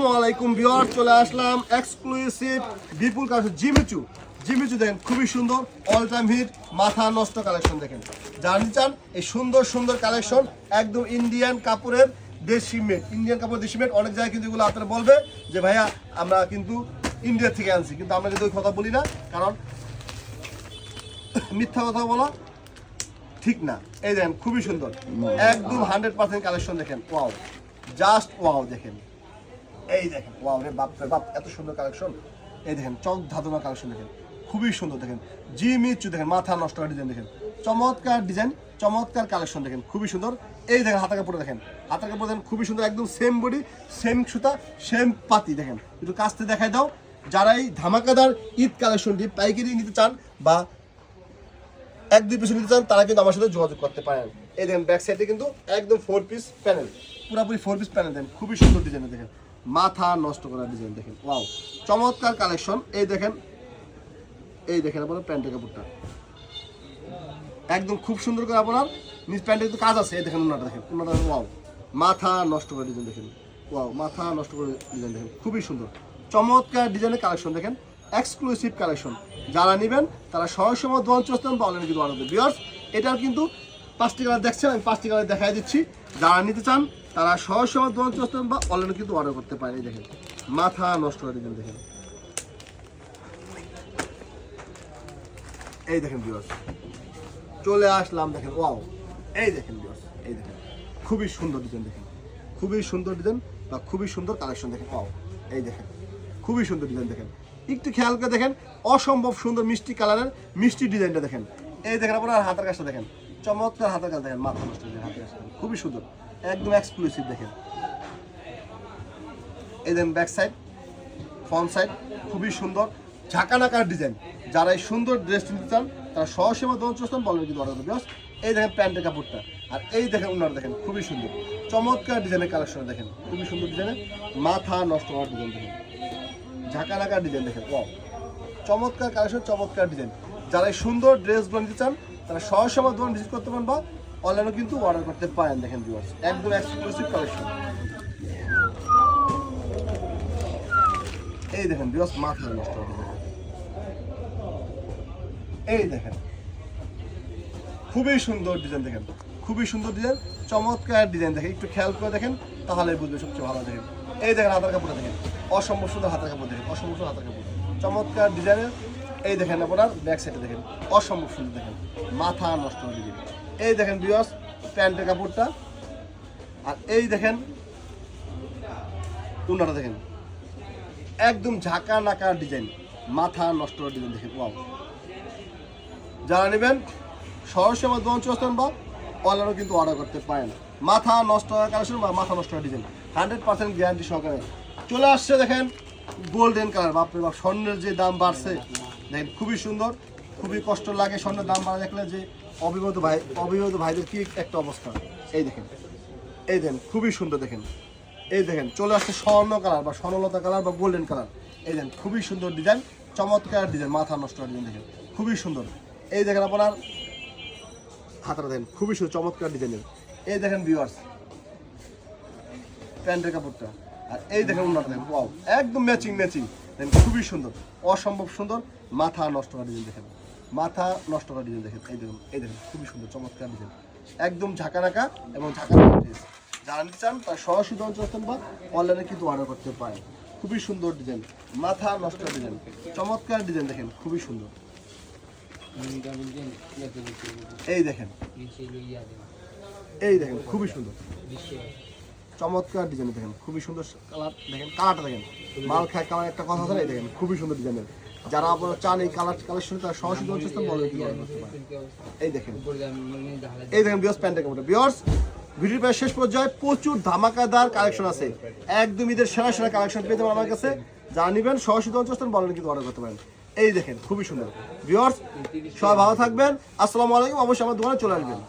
আসসালামাইকুম চলে আসলাম এক্সক্লুসিভ বিপুল collection Jimmy Choo. Jimmy Choo দেখেন খুবই সুন্দর অল টাইম হিট মাথা নষ্ট কালেকশন দেখেন। জানতে চান এই সুন্দর সুন্দর কালেকশন একদম ইন্ডিয়ান কাপড়ের দেশি মেড ইন্ডিয়ান কাপড় দেশি মেড অনেক জায়গায় কিন্তু এগুলো আপনারা বলবে যে ভাইয়া আমরা কিন্তু ইন্ডিয়া থেকে আনছি। কিন্তু আমরা কিন্তু ওই কথা বলি না কারণ মিথ্যা কথা বলা ঠিক না। এই দেখেন খুবই সুন্দর। একদম হান্ড্রেড পার্সেন্ট কালেকশন দেখেন ওয়াও জাস্ট ওয়াও দেখেন। এই দেখেন ওয়াও রে বাপ রে বাপ, এত সুন্দর কালেকশন এই দেখেন, চক ধাতনা কালেকশন দেখেন, খুবই সুন্দর দেখেন। জি মিচু দেখেন, মাথা নষ্ট করা ডিজাইন দেখেন। চমৎকার ডিজাইন চমৎকার কালেকশন দেখেন, খুবই সুন্দর। এই দেখেন হাতা কাপড়ে দেখেন হাতা কাপড় দেখেন, খুবই সুন্দর, একদম সেম বডি সেম সুতা সেম পাতি দেখেন। একটু কাছতে দেখাই দাও যারা এই ধামাকাদার ঈদ কালেকশনটি পাইকারি নিতে চান বা এক, দুই পিস নিতে চান, তারা কিন্তু আমার সাথে যোগাযোগ করতে পারেন। এই দেখেন ব্যাক সাইডে কিন্তু একদম ফোর পিস প্যানেল পুরোপুরি ফোর পিস প্যানেল দেন খুবই সুন্দর ডিজাইন দেখেন। মাথা নষ্ট করা ডিজাইন দেখেন। ওয়াও চমৎকার কালেকশন এই দেখেন এই দেখেন আপনার প্যান্টের কাপড়টা। একদম খুব সুন্দর করে আপনার নিজ প্যান্টে কিন্তু কাজ আছে। এই দেখেন ওনাটা দেখেন। ওনাটা ওয়াও মাথা নষ্ট করে ডিজাইন দেখেন। ওয়াও মাথা নষ্ট করে ডিজাইন দেখেন। খুবই সুন্দর। চমৎকার ডিজাইনের কালেকশন দেখেন। এক্সক্লুসিভ কালেকশন যারা নেবেন, তারা সরাসরি আমার দোকান চলতেন বা অনলাইনে কিন্তু অর্ডার দেবে। বিয়ার্স এটার কিন্তু পাঁচটি কালার দেখছেন, আমি পাঁচটি কালার দেখাই দিচ্ছি। যারা নিতে চান তারা আমার দোকান বা অনলাইনে কিন্তু অর্ডার করতে এই দেখেন। মাথা নষ্ট করে ডিজাইন দেখেন। এই দেখেন বিয়ার্স চলে আসলাম, দেখেন ওয়াও এই দেখেন ভিউয়ার্স এই দেখেন। খুবই সুন্দর ডিজাইন দেখেন। খুবই সুন্দর ডিজাইন বা খুবই সুন্দর কালেকশন দেখেন ওয়াও এই দেখেন, খুবই সুন্দর ডিজাইন দেখেন। একটু খেয়াল করে দেখেন, অসম্ভব সুন্দর মিষ্টি কালারের মিষ্টি ডিজাইনটা দেখেন। এই দেখেন, আপনার হাতের কাজটা দেখেন। চমৎকার হাতের কাজ, দেখেন, মাথা নষ্ট হাতের দেখেন। খুবই সুন্দর। একদম এক্সক্লুসিভ দেখেন। এই দেখেন ব্যাক সাইড ফ্রন্ট সাইড খুবই সুন্দর। ঝাঁকানাকার ডিজাইন যারা এই সুন্দর ড্রেস নিতে চান, তারা সহসীমা চলছেন বলেন কিন্তু অর্ডার করবে। এই দেখেন প্যান্টের কাপড়টা। আর এই দেখেন ওনার দেখেন, খুবই সুন্দর। চমৎকার ডিজাইনের কালেকশন দেখেন। খুবই সুন্দর ডিজাইনের মাথা নষ্ট হওয়ার ডিজাইন দেখেন। ঝাঁকানাকার ডিজাইন দেখেন। ও চমৎকার কালেকশন চমৎকার ডিজাইন যারা এই সুন্দর ড্রেসগুলো নিতে চান, তারা সহসীমা দোকান ভিজিট করতে পারেন বা অনলাইনেও কিন্তু অর্ডার করতে পারেন দেখেন ভিউয়ার্স একদম এক্সক্লুসিভ কালেকশন এই দেখেন বিরস মাথা নষ্ট। এই দেখেন। খুবই সুন্দর ডিজাইন দেখেন। খুবই সুন্দর ডিজাইন চমৎকার ডিজাইন দেখেন। একটু খেয়াল করে দেখেন, তাহলে বুঝবে সবচেয়ে ভালো দেখেন। এই দেখেন হাতের কাপড়টা দেখেন। অসম্ভব সুন্দর হাতের কাপড় দেখেন, অসম্ভব সুন্দর হাতের কাপড়। চমৎকার ডিজাইনের এই দেখেন আপনার ব্যাক সাইডে দেখেন, অসম্ভব সুন্দর দেখেন। মাথা নষ্ট হয়ে এই দেখেন বিয়স প্যান্টের কাপড়টা। আর এই দেখেন উন্নাটা দেখেন। একদম ঝাঁকা নাকা ডিজাইন মাথা নষ্ট ডিজাইন দেখে ওয়াও যারা নেবেন সরাসরি আমার দোকান চলতেন বা অনলাইনেও কিন্তু অর্ডার করতে পারেন। মাথা নষ্ট হওয়ার কালেকশন বা মাথা নষ্ট হওয়ার ডিজাইন হান্ড্রেড পার্সেন্ট গ্যারান্টি সহকারে। চলে আসছে দেখেন গোল্ডেন কালার বাপরে বাপ, স্বর্ণের যে দাম বাড়ছে, দেখেন, খুবই সুন্দর। খুবই কষ্ট লাগে, স্বর্ণের দাম বাড়া দেখলে যে অবিবাহিত ভাই, অবিবাহিত ভাইদের কি একটা অবস্থা। এই দেখেন এই দেখেন, খুবই সুন্দর দেখেন। এই দেখেন, চলে আসছে স্বর্ণ কালার বা স্বর্ণলতা কালার বা গোল্ডেন কালার। এই দেখেন, খুবই সুন্দর ডিজাইন চমৎকার ডিজাইন মাথা নষ্ট ডিজাইন দেখেন, খুবই সুন্দর। এই দেখেন আপনার হাতাটা দেখেন, খুবই সুন্দর, চমৎকার ডিজাইনের এই দেখেন ভিউয়ার্স প্যান্টের কাপড়টা। আর এই দেখেন ওনাটা দেখেন একদম ম্যাচিং ম্যাচিং দেখেন, খুবই সুন্দর, অসম্ভব সুন্দর, মাথা নষ্ট ডিজাইন দেখেন। মাথা নষ্ট করা ডিজাইন দেখেন, এই দেখুন, এই দেখেন, খুবই সুন্দর, চমৎকার ডিজাইন একদম ঝাঁকা ঝাঁকানাকা এবং ঝাঁকা যারা নিতে চান, তার সরাসরি চলতেন বা অনলাইনে কিন্তু অর্ডার করতে পারেন। খুবই সুন্দর ডিজাইন মাথা নষ্ট ডিজাইন চমৎকার ডিজাইন দেখেন, খুবই সুন্দর। এই দেখেন। এই দেখেন, খুবই সুন্দর। চমৎকার ডিজাইন দেখেন, খুবই সুন্দর কালার দেখেন কালারটা দেখেন। মাল খায় কালার একটা কথা এই দেখেন, খুবই সুন্দর ডিজাইনের যারা আপনারা চান এই কালার কালেকশন তারা সরাসরি চলতেন বলে এই দেখেন। এই দেখেন বিয়স প্যান্টের কাপড়টা। বিয়স ভিডিওর প্রায় শেষ পর্যায়ে প্রচুর ধামাকাদার কালেকশন আছে। একদম ঈদের সেরা সেরা কালেকশন পেয়ে যাবেন আমার কাছে। যা নিবেন, সরাসরি চলতেন বলেন কিন্তু অর্ডার করতে পারেন। এই দেখেন, খুবই সুন্দর। বিয়র্স সবাই ভালো থাকবেন। আসসালামু আলাইকুম। অবশ্যই আমার দোকানে চলে আসবেন।